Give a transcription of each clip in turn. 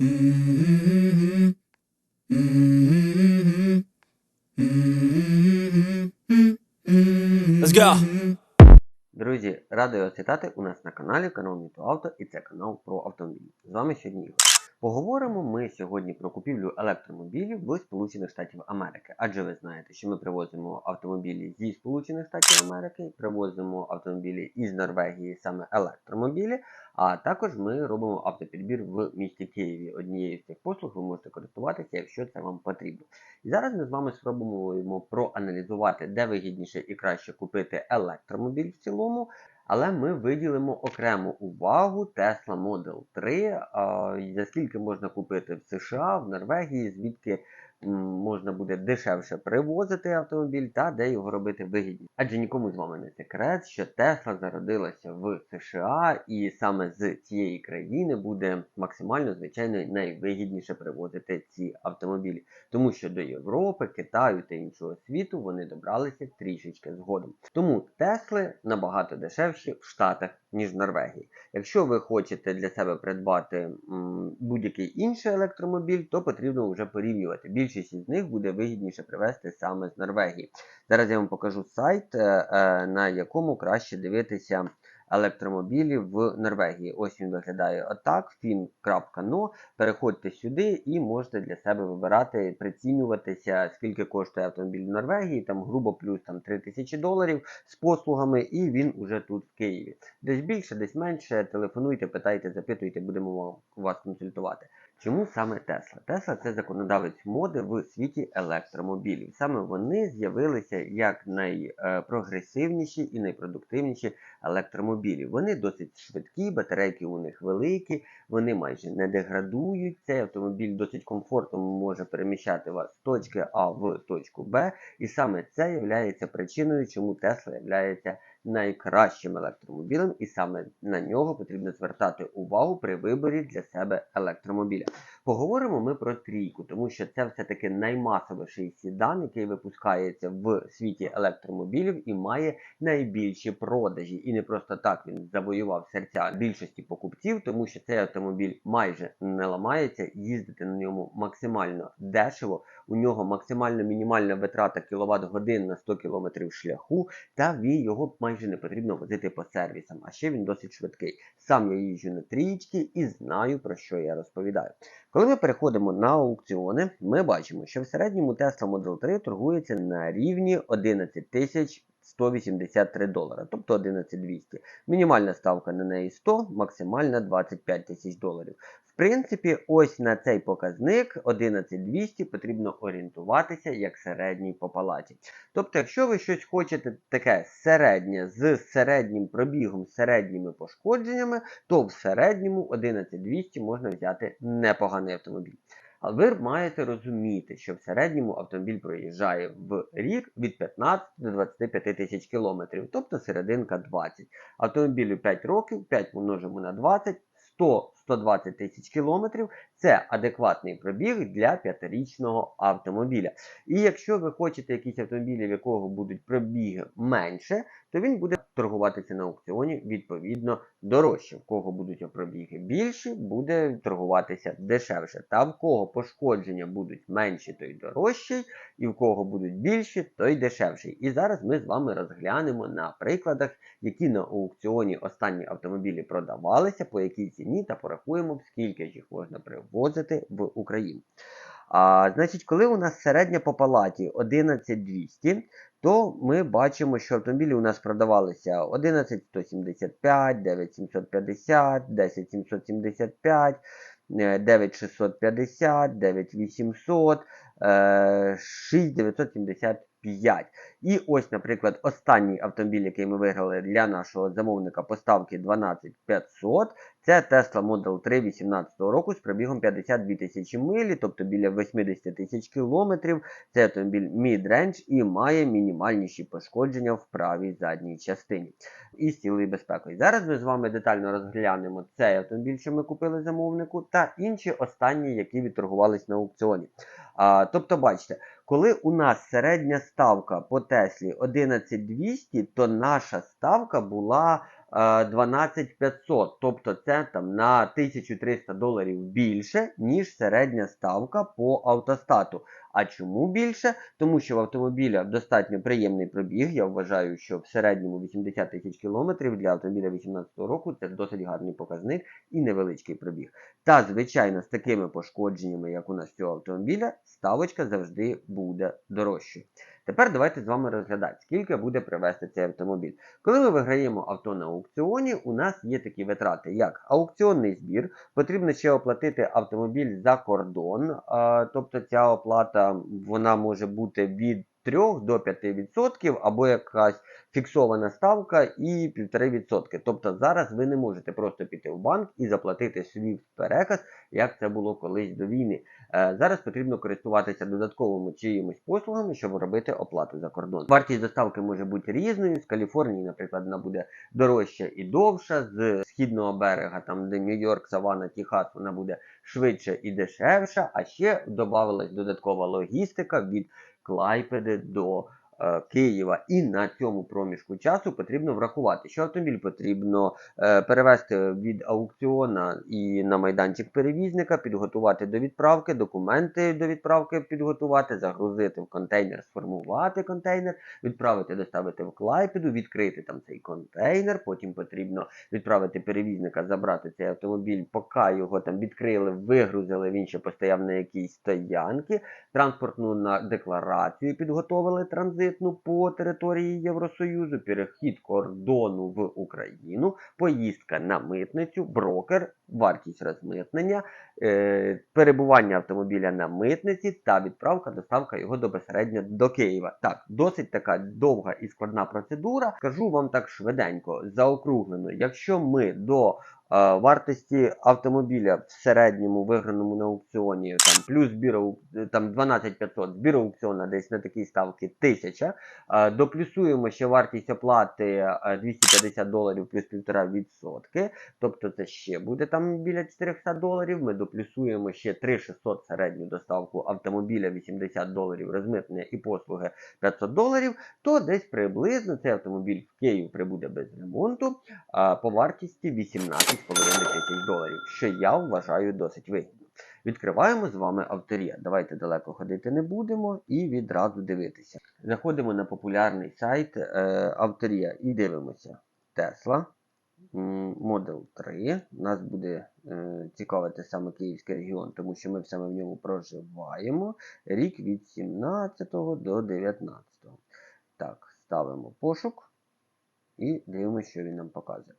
Let's go. Друзі, радий вас вітати у нас на каналі канал Міто Авто і це канал про автомобілі. З вами сьогодні Ігор. Поговоримо ми сьогодні про купівлю електромобілів в Сполучених Штатів Америки. Адже ви знаєте, що ми привозимо автомобілі зі Сполучених Штатів Америки, привозимо автомобілі із Норвегії, саме електромобілі. А також ми робимо автопідбір в місті Києві. Однією з цих послуг ви можете користуватися, якщо це вам потрібно. І зараз ми з вами спробуємо проаналізувати, де вигідніше і краще купити електромобіль в цілому. Але ми виділимо окрему увагу Tesla Model 3, а, за скільки можна купити в США, в Норвегії, звідки можна буде дешевше привозити автомобіль та де його робити вигідніше. Адже нікому з вами не секрет, що Tesla зародилася в США, і саме з цієї країни буде максимально, звичайно, найвигідніше привозити ці автомобілі. Тому що до Європи, Китаю та іншого світу вони добралися трішечки згодом. Тому Тесли набагато дешевші в Штатах, ніж Норвегії. Якщо ви хочете для себе придбати будь-який інший електромобіль, то потрібно вже порівнювати. Більшість із них буде вигідніше привезти саме з Норвегії. Зараз я вам покажу сайт, е, е, на якому краще дивитися електромобілі в Норвегії. Ось він виглядає отак: fin.no. Переходьте сюди і можете для себе вибирати, прицінюватися, скільки коштує автомобіль в Норвегії, там грубо плюс там 3000 доларів з послугами, і він уже тут в Києві. Десь більше, десь менше. Телефонуйте, питайте, запитуйте, будемо вас консультувати. Чому саме Тесла? Тесла це законодавець моди в світі електромобілів. Саме вони з'явилися як найпрогресивніші і найпродуктивніші електромобілі. Вони досить швидкі, батарейки у них великі, вони майже не деградують. Цей автомобіль досить комфортно може переміщати вас з точки А в точку Б. І саме це є причиною, чому Тесла є найкращим електромобілем, і саме на нього потрібно звертати увагу при виборі для себе електромобіля. Поговоримо ми про трійку, тому що це все-таки наймасовіший сідан, який випускається в світі електромобілів і має найбільші продажі. І не просто так він завоював серця більшості покупців, тому що цей автомобіль майже не ламається, їздити на ньому максимально дешево. У нього максимальна мінімальна витрата кіловат годин на 100 км шляху, та його майже не потрібно возити по сервісам. А ще він досить швидкий. Сам я їжджу на трієчки і знаю про що я розповідаю. Коли ми переходимо на аукціони, ми бачимо, що в середньому Tesla Model 3 торгується на рівні 11 тисяч 183 долара, тобто 11200. Мінімальна ставка на неї 100, максимальна 25 тисяч доларів. В принципі, ось на цей показник 11200 потрібно орієнтуватися як середній по палаті. Тобто, якщо ви щось хочете таке середнє з середнім пробігом, середніми пошкодженнями, то в середньому 11200 можна взяти непоганий автомобіль. Але ви маєте розуміти, що в середньому автомобіль проїжджає в рік від 15 до 25 тисяч кілометрів, тобто серединка 20. Автомобілю 5 років, 5 помножимо на 20, 100-120 тисяч кілометрів це адекватний пробіг для п'ятирічного автомобіля. І якщо ви хочете якийсь автомобіль, в якого будуть пробіги менше, то він буде торгуватися на аукціоні відповідно дорожче. В кого будуть пробіги більші, буде торгуватися дешевше. Та в кого пошкодження будуть менші, той дорожчий, і в кого будуть більші, той дешевший. І зараз ми з вами розглянемо на прикладах, які на аукціоні останні автомобілі продавалися, по якій ціні, та порахуємо, скільки ж їх можна привозити в Україну. А, Значить, коли у нас середня по палаті 11200, то ми бачимо, що автомобілі у нас продавалися 11175, 9750, 10775, 9650, 9800, 6975. І ось, наприклад, останній автомобіль, який ми виграли для нашого замовника поставки 12500, це Tesla Model 3 2018 року з пробігом 52 тисячі милі, тобто біля 80 тисяч кілометрів. Це автомобіль mid-range і має мінімальніші пошкодження в правій задній частині. І з цілою безпекою. Зараз ми з вами детально розглянемо цей автомобіль, що ми купили замовнику, та інші останні, які відторгувались на аукціоні. А, Тобто, бачите, коли у нас середня ставка по Теслі 11200, то наша ставка була е, 12500. Тобто це там на 1300 доларів більше, ніж середня ставка по автостату. А чому більше? Тому що в автомобіля достатньо приємний пробіг. Я вважаю, що в середньому 80 тисяч кілометрів для автомобіля 2018 року це досить гарний показник і невеличкий пробіг. Та, звичайно, з такими пошкодженнями, як у нас цього автомобіля, ставочка завжди буде дорожчою. Тепер давайте з вами розглядати, скільки буде привезти цей автомобіль. Коли ми виграємо авто на аукціоні, у нас є такі витрати, як аукціонний збір, потрібно ще оплатити автомобіль за кордон, тобто ця оплата вона може бути від 3 до 5% або якась фіксована ставка і 1,5%. Тобто зараз ви не можете просто піти в банк і заплатити свій переказ, як це було колись до війни. Е, Зараз потрібно користуватися додатковими чиїмось послугами, щоб робити оплату за кордон. Вартість доставки може бути різною. З Каліфорнії, наприклад, вона буде дорожча і довша. З східного берега, там де Нью-Йорк, Савана, Тіхас, вона буде швидше і дешевша. А ще додавалась додаткова логістика від Клайпеди до Києва. І на цьому проміжку часу потрібно врахувати, що автомобіль потрібно е, перевести від аукціона і на майданчик перевізника, підготувати до відправки, документи до відправки підготувати, загрузити в контейнер, сформувати контейнер, відправити, доставити в Клайпеду, відкрити там цей контейнер. Потім потрібно відправити перевізника, забрати цей автомобіль, поки його там відкрили, вигрузили, він ще постояв на якійсь стоянці, транспортну на декларацію підготовили транзитну по території Євросоюзу, перехід кордону в Україну, поїздка на митницю, брокер, вартість розмитнення, е, перебування автомобіля на митниці та відправка, доставка його до безпосередньо до Києва. Так, досить така довга і складна процедура. Скажу вам так швиденько, заокруглено, якщо ми до вартості автомобіля в середньому виграному на аукціоні, там плюс збір ау- там 12500, збір аукціона десь на такій ставці 1000, е, доплюсуємо ще вартість оплати е, 250 доларів плюс 1,5%, тобто це ще буде там біля 400 доларів. Ми доплюсуємо ще 3600 середню доставку автомобіля 80 доларів, розмитнення і послуги 500 доларів, то десь приблизно цей автомобіль в Київ прибуде без ремонту по вартісті 18,5 тисяч доларів, що я вважаю досить вигідно. Відкриваємо з вами авторія. Давайте далеко ходити не будемо і відразу дивитися. Заходимо на популярний сайт е, авторія і дивимося. Tesla. Model 3. Нас буде е, цікавити саме Київський регіон, тому що ми саме в ньому проживаємо. Рік від 17 до 19. Так, ставимо пошук і дивимося, що він нам показує.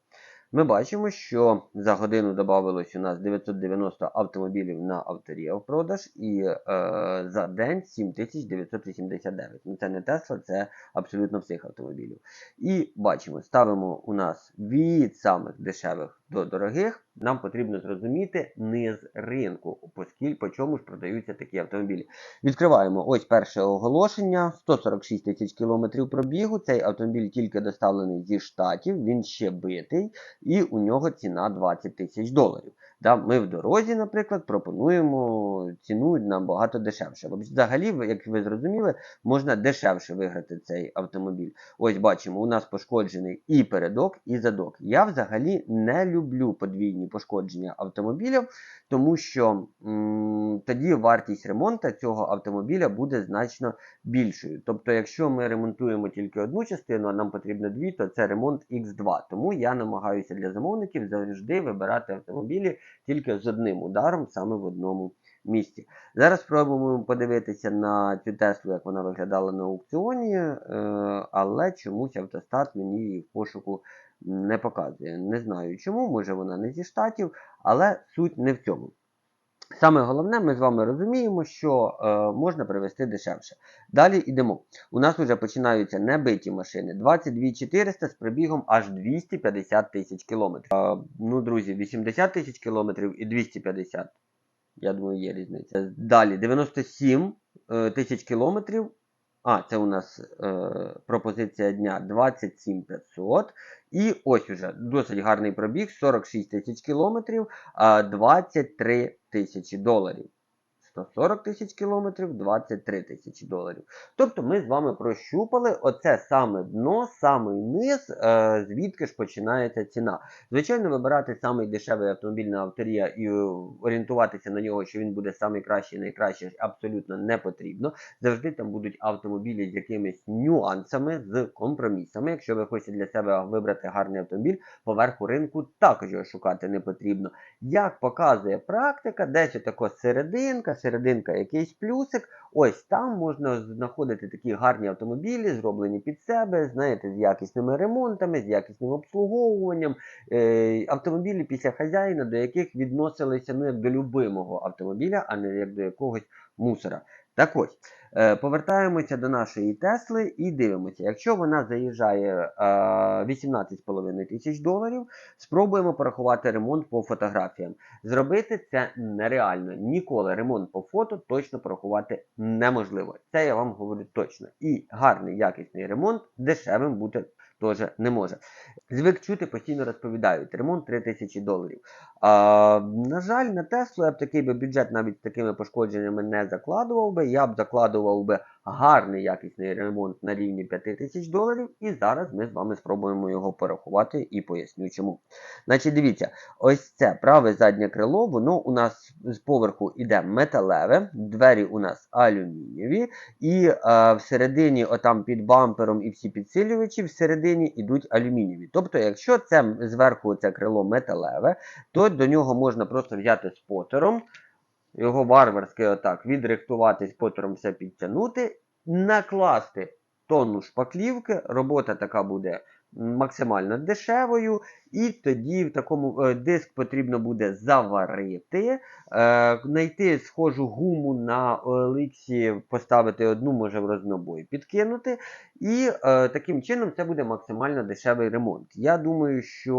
Ми бачимо, що за годину додавалось у нас 990 автомобілів на авторія в продаж, і е, за день 7989. Ну це не Тесла, це абсолютно всіх автомобілів. І бачимо, ставимо у нас від самих дешевих до дорогих. Нам потрібно зрозуміти низ ринку, оскільки по чому ж продаються такі автомобілі. Відкриваємо ось перше оголошення: 146 тисяч кілометрів пробігу. Цей автомобіль тільки доставлений зі штатів, він ще битий, і у нього ціна 20 тисяч доларів. Да, ми в дорозі, наприклад, пропонуємо ціну набагато дешевше. Взагалі, як ви зрозуміли, можна дешевше виграти цей автомобіль. Ось бачимо, у нас пошкоджений і передок, і задок. Я взагалі не люблю подвійні пошкодження автомобілів, тому що тоді вартість ремонту цього автомобіля буде значно більшою. Тобто, якщо ми ремонтуємо тільки одну частину, а нам потрібно дві, то це ремонт X2. Тому я намагаюся для замовників завжди вибирати автомобілі тільки з одним ударом, саме в одному місці. Зараз спробуємо подивитися на цю Теслу, як вона виглядала на аукціоні, е, але чомусь автостат мені її в пошуку не показує. Не знаю чому, може вона не зі штатів, але суть не в цьому. Саме головне, ми з вами розуміємо, що е, можна привезти дешевше. Далі йдемо. У нас вже починаються небиті машини. 22 400 з пробігом аж 250 тисяч кілометрів. Е, ну, друзі, 80 тисяч кілометрів і 250. Я думаю, є різниця. Далі 97 е, тисяч кілометрів. А, це у нас е, пропозиція дня 27 500. І ось уже досить гарний пробіг, 46 тисяч кілометрів, а 23 тисячі доларів. 140 тисяч кілометрів 23 тисячі доларів. Тобто ми з вами прощупали оце саме дно, самий низ, е, звідки ж починається ціна. Звичайно, вибирати самий дешевий автомобіль на авторія і орієнтуватися на нього, що він буде самий кращий, найкращий, абсолютно не потрібно. Завжди там будуть автомобілі з якимись нюансами, з компромісами. Якщо ви хочете для себе вибрати гарний автомобіль, поверху ринку також його шукати не потрібно. Як показує практика, десь тако серединка, серединка якийсь плюсик. Ось там можна знаходити такі гарні автомобілі, зроблені під себе, знаєте, з якісними ремонтами, з якісним обслуговуванням. Е, автомобілі після хазяїна, до яких відносилися ну, як до любимого автомобіля, а не як до якогось мусора. Так ось, повертаємося до нашої Тесли і дивимося. Якщо вона заїжджає е, 18,5 тисяч доларів, спробуємо порахувати ремонт по фотографіям. Зробити це нереально. Ніколи ремонт по фото точно порахувати неможливо. Це я вам говорю точно. І гарний якісний ремонт дешевим бути теж не може. Звик чути, постійно розповідають, ремонт 3 тисячі доларів. А, на жаль, на Теслу я б такий би бюджет навіть з такими пошкодженнями не закладував би. Я б закладував би гарний якісний ремонт на рівні 5 тисяч доларів. І зараз ми з вами спробуємо його порахувати і поясню чому. Значить, дивіться, ось це праве заднє крило, воно у нас з поверху іде металеве, двері у нас алюмінієві, і е, всередині, отам під бампером і всі підсилювачі, всередині йдуть алюмінієві. Тобто, якщо це зверху це крило металеве, то до нього можна просто взяти спотером, його варварськи отак відрихтувати спотером все підтягнути, накласти тонну шпаклівки, робота така буде максимально дешевою, і тоді в такому е, диск потрібно буде заварити, е, знайти схожу гуму на OLX, поставити одну, може в рознобой підкинути. І е, таким чином це буде максимально дешевий ремонт. Я думаю, що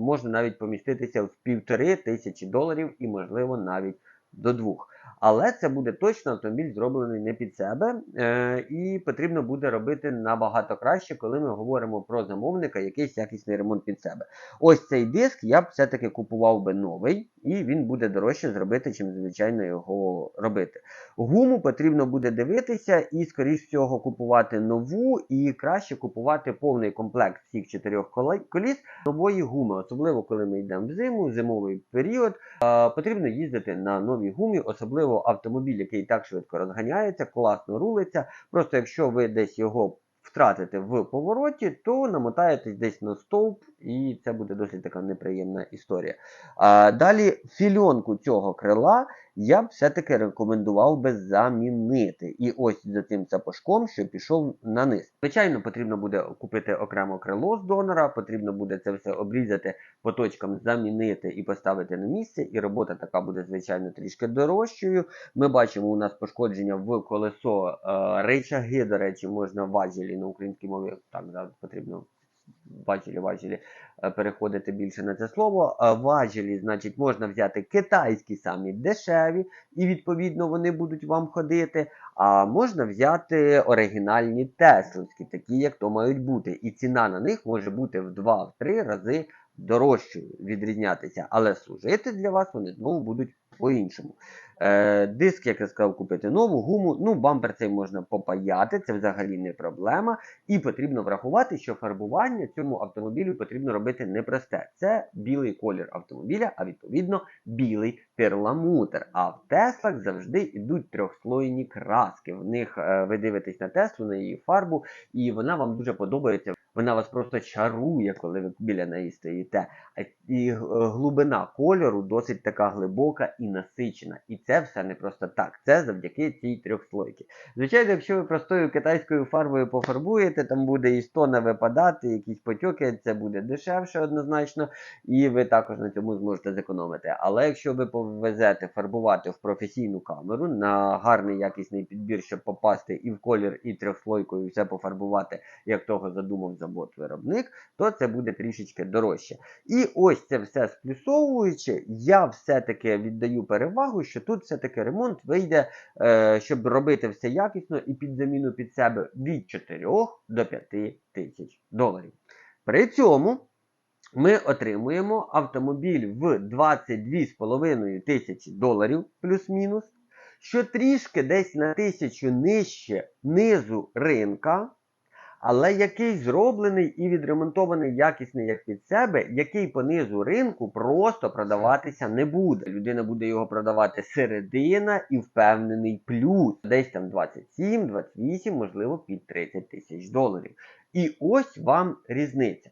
можна навіть поміститися в півтори тисячі доларів і, можливо, навіть до двох. Але це буде точно автомобіль зроблений не під себе, е, і потрібно буде робити набагато краще, коли ми говоримо про замовника, якийсь якісний ремонт під себе. Ось цей диск я б все-таки купував би новий, і він буде дорожче зробити, чим звичайно його робити. Гуму потрібно буде дивитися і, скоріш всього, купувати нову, і краще купувати повний комплект всіх чотирьох коліс нової гуми, особливо коли ми йдемо в зиму, в зимовий період. Е, потрібно їздити на новій гумі, особливо автомобіль, який так швидко розганяється, класно рулиться. Просто якщо ви десь його втратите в повороті, то намотаєтесь десь на стовп, і це буде досить така неприємна історія. А, Далі фільонку цього крила я б все-таки рекомендував би замінити. І ось за цим сапожком, що пішов на низ. Звичайно, потрібно буде купити окремо крило з донора, потрібно буде це все обрізати по точкам, замінити і поставити на місце. І робота така буде, звичайно, трішки дорожчою. Ми бачимо, у нас пошкодження в колесо е, речаги, до речі, можна важелі на українській мові. Так, да, потрібно важелі, важелі е, переходити більше на це слово. Е, Важелі, значить, можна взяти китайські самі дешеві, і відповідно вони будуть вам ходити. А можна взяти оригінальні тесловські, такі, як то мають бути. І ціна на них може бути в 2-3 рази дорожчою відрізнятися. Але служити для вас вони знову будуть по-іншому. Е, Диск, як я сказав, купити нову гуму. Ну, бампер цей можна попаяти, це взагалі не проблема. І потрібно врахувати, що фарбування цьому автомобілю потрібно робити непросте. Це білий колір автомобіля, а відповідно білий перламутр. А в Теслах завжди йдуть трьохслойні краски. В них е, ви дивитесь на Теслу, на її фарбу, і вона вам дуже подобається. Вона вас просто чарує, коли ви біля неї стоїте. І глибина кольору досить така глибока і насичена. І це все не просто так. Це завдяки цій трьохслойці. Звичайно, якщо ви простою китайською фарбою пофарбуєте, там буде і стона випадати, якісь потьоки, це буде дешевше однозначно, і ви також на цьому зможете зекономити. Але якщо ви повезете фарбувати в професійну камеру на гарний якісний підбір, щоб попасти і в колір, і трьохслойкою, все пофарбувати, як того задумав завод виробник, то це буде трішечки дорожче. І ось це все сплюсовуючи, я все-таки віддаю перевагу, що тут все-таки ремонт вийде, е, щоб робити все якісно і під заміну під себе від 4 до 5 тисяч доларів. При цьому ми отримуємо автомобіль в 22,5 тисячі доларів плюс-мінус. що трішки десь на тисячу нижче низу ринка, але який зроблений і відремонтований якісний як під себе, який по низу ринку просто продаватися не буде. Людина буде його продавати середина і впевнений плюс. Десь там 27, 28, можливо, під 30 тисяч доларів. І ось вам різниця.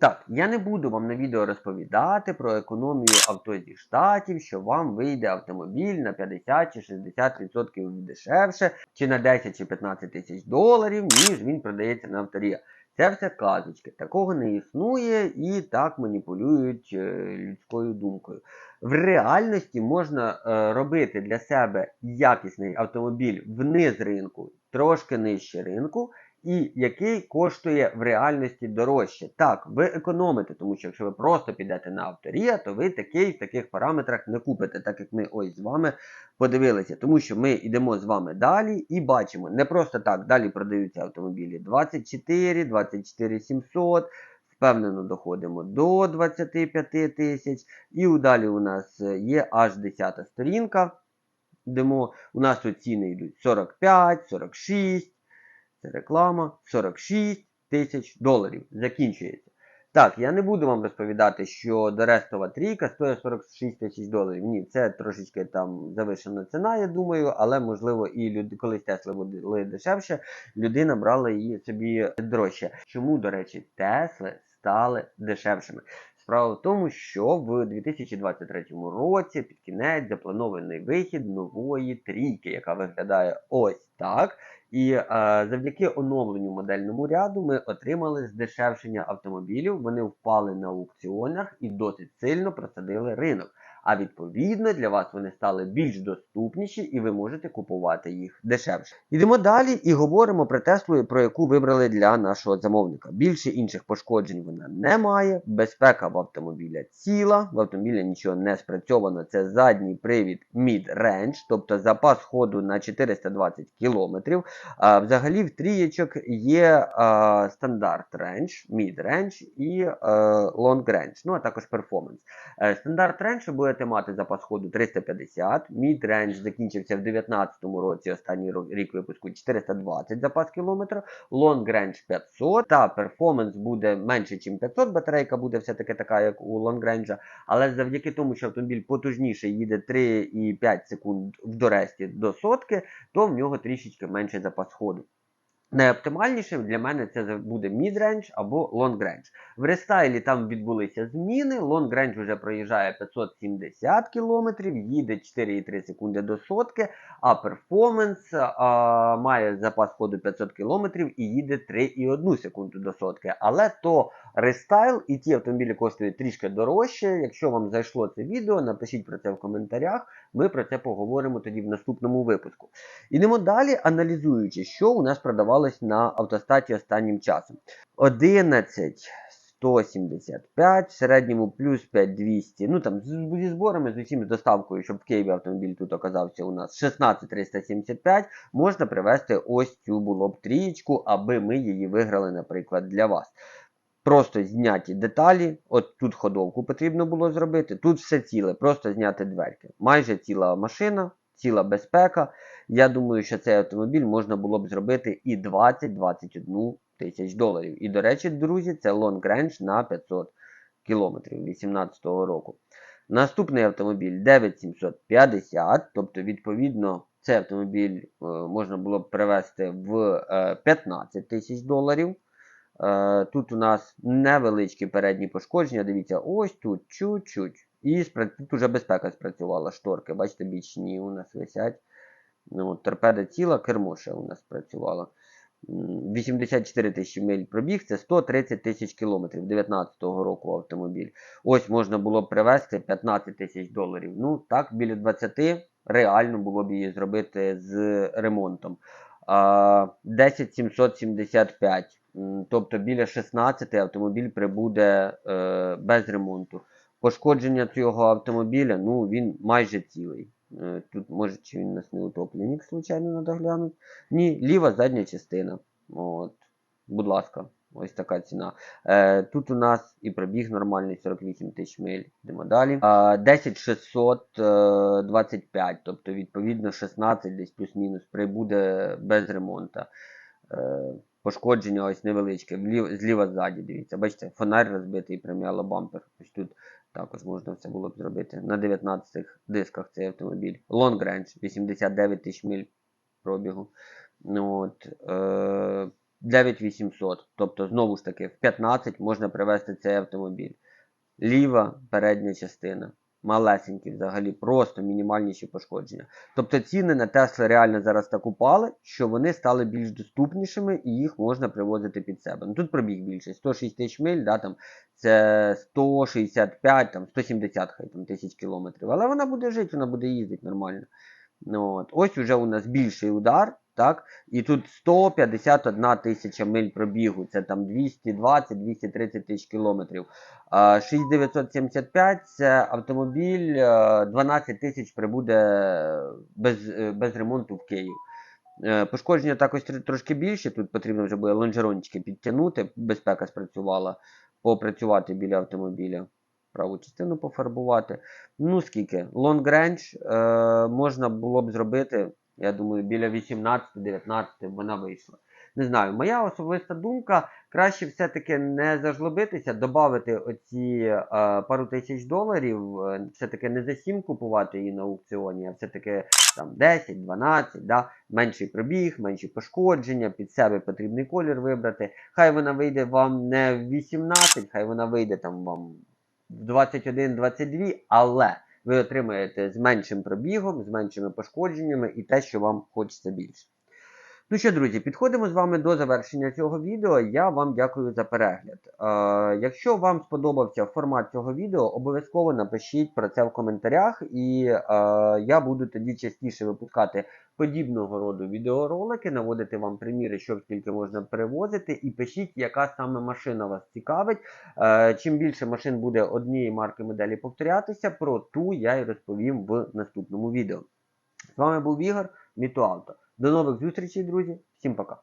Так, я не буду вам на відео розповідати про економію авто зі штатів, що вам вийде автомобіль на 50 чи 60% дешевше, чи на 10 чи 15 тисяч доларів, ніж він продається на авторія. Це все казочки. Такого не існує і так маніпулюють е, людською думкою. В реальності можна е, робити для себе якісний автомобіль вниз ринку, трошки нижче ринку, і який коштує в реальності дорожче. Так, ви економите, тому що якщо ви просто підете на авторія, то ви такий в таких параметрах не купите, так як ми ось з вами подивилися. Тому що ми йдемо з вами далі і бачимо, не просто так далі продаються автомобілі 24, 24 700. Впевнено, доходимо до 25 тисяч. І далі у нас є аж 10 сторінка. Йдемо, у нас тут ціни йдуть 45, 46. Це реклама 46 тисяч доларів. Закінчується. Так, я не буду вам розповідати, що Дорестова трійка стоїть 46 тисяч доларів. Ні, це трошечки там завишена ціна, я думаю, але можливо і люди, колись Тесли були дешевше, людина брала її собі дорожче. Чому, до речі, Тесли стали дешевшими? Справа в тому, що в 2023 році під кінець запланований вихід нової трійки, яка виглядає ось так. І е, завдяки оновленню модельному ряду ми отримали здешевшення автомобілів. Вони впали на аукціонах і досить сильно просадили ринок. А відповідно для вас вони стали більш доступніші і ви можете купувати їх дешевше. Йдемо далі і говоримо про Теслу, про яку вибрали для нашого замовника. Більше інших пошкоджень вона не має. Безпека в автомобіля ціла, в автомобіля нічого не спрацьовано. Це задній привід mid-range, тобто запас ходу на 420 км. Взагалі в трієчок є стандарт range, mid-range і а, long range, ну а також performance. Е, Стандарт range ви будете мати запас ходу 350, mid-range закінчився в 2019 році, останній рік випуску 420 запас кілометра, range 500, та performance буде менше, ніж 500, батарейка буде все-таки така, як у range, але завдяки тому, що автомобіль потужніший, їде 3,5 секунд в доресті до сотки, то в нього трішечки менше запас ходу. Найоптимальнішим для мене це буде mid-range або long range. В рестайлі там відбулися зміни. Long range вже проїжджає 570 км, їде 4,3 секунди до сотки, а а, має запас ходу 500 км і їде 3,1 секунду до сотки. Але то рестайл і ті автомобілі коштують трішки дорожче. Якщо вам зайшло це відео, напишіть про це в коментарях. Ми про це поговоримо тоді в наступному випуску. Ідемо далі, аналізуючи, що у нас продавалося на автостаті останнім часом. 11 175, в середньому плюс 5200. Ну там зі зборами, з усім доставкою, щоб в Києві автомобіль тут оказався у нас 16375, можна привезти ось цю було б трієчку, аби ми її виграли, наприклад, для вас. Просто зняті деталі, от тут ходовку потрібно було зробити, тут все ціле, просто зняти дверки. Майже ціла машина, ціла безпека. Я думаю, що цей автомобіль можна було б зробити і 20-21 тисяч доларів. І, до речі, друзі, це Long Range на 500 кілометрів 2018 року. Наступний автомобіль 9750, тобто, відповідно, цей автомобіль е, можна було б привезти в е, 15 тисяч доларів. Е, тут у нас невеличкі передні пошкодження. Дивіться, ось тут чуть-чуть. І тут вже безпека спрацювала. Шторки, бачите, бічні у нас висять. Ну, Торпеда ціла, кермо ще у нас працювало. 84 тисячі миль пробіг, це 130 тисяч кілометрів 2019 року автомобіль. Ось можна було б привезти 15 тисяч доларів. Ну, так, біля 20 реально було б її зробити з ремонтом. 10775. Тобто біля 16 автомобіль прибуде е, без ремонту. Пошкодження цього автомобіля, ну, він майже цілий. Е, тут, може, чи він нас не утопленник, случайно, треба глянути. Ні, ліва задня частина. От. Будь ласка, Ось така ціна. Е, тут у нас і пробіг нормальний 48 тисяч миль. Йдемо далі. А, 10625, тобто відповідно 16 десь плюс-мінус прибуде без ремонту. Е, пошкодження ось невеличке. Зліва ззаді, дивіться. Бачите, фонарь розбитий, преміала бампер. Ось тут також можна все було б зробити. На 19 дисках цей автомобіль. Long range 89 тисяч міль пробігу. Ну, от, е, 9800. Тобто, знову ж таки, в 15 можна привезти цей автомобіль. Ліва передня частина. Малесенькі взагалі, просто мінімальніші пошкодження. Тобто ціни на Tesla реально зараз так упали, що вони стали більш доступнішими і їх можна привозити під себе. Ну тут пробіг більше, 106 тисяч миль, да, там, це 165, там, 170 хай, там, тисяч кілометрів. Але вона буде жити, вона буде їздити нормально. Ну, от. Ось уже у нас більший удар. Так? І тут 151 тисяча миль пробігу, це там 220-230 тисяч кілометрів. 6975 це автомобіль, е, 12 тисяч прибуде без, е, без ремонту в Київ. Е, Пошкодження також трошки більше. Тут потрібно вже буде лонжерончики підтягнути, безпека спрацювала, попрацювати біля автомобіля, праву частину пофарбувати. Ну скільки? Long range е, можна було б зробити, я думаю, біля 18-19 вона вийшла. Не знаю, моя особиста думка, краще все-таки не зажлобитися, додати оці е, пару тисяч доларів, е, все-таки не за 7 купувати її на аукціоні, а все-таки там 10, 12, да? менший пробіг, менші пошкодження, під себе потрібний колір вибрати. Хай вона вийде вам не в 18, хай вона вийде там вам в 21-22, але ви отримаєте з меншим пробігом, з меншими пошкодженнями і те, що вам хочеться більше. Ну що, друзі, підходимо з вами до завершення цього відео. Я вам дякую за перегляд. Е, якщо вам сподобався формат цього відео, обов'язково напишіть про це в коментарях, і е, я буду тоді частіше випускати подібного роду відеоролики, наводити вам приміри, що скільки можна перевозити, і пишіть, яка саме машина вас цікавить. Е, чим більше машин буде однієї марки моделі повторятися, про ту я і розповім в наступному відео. З вами був Ігор, Мітуавто. До нових зустрічей, друзі. Всім пока.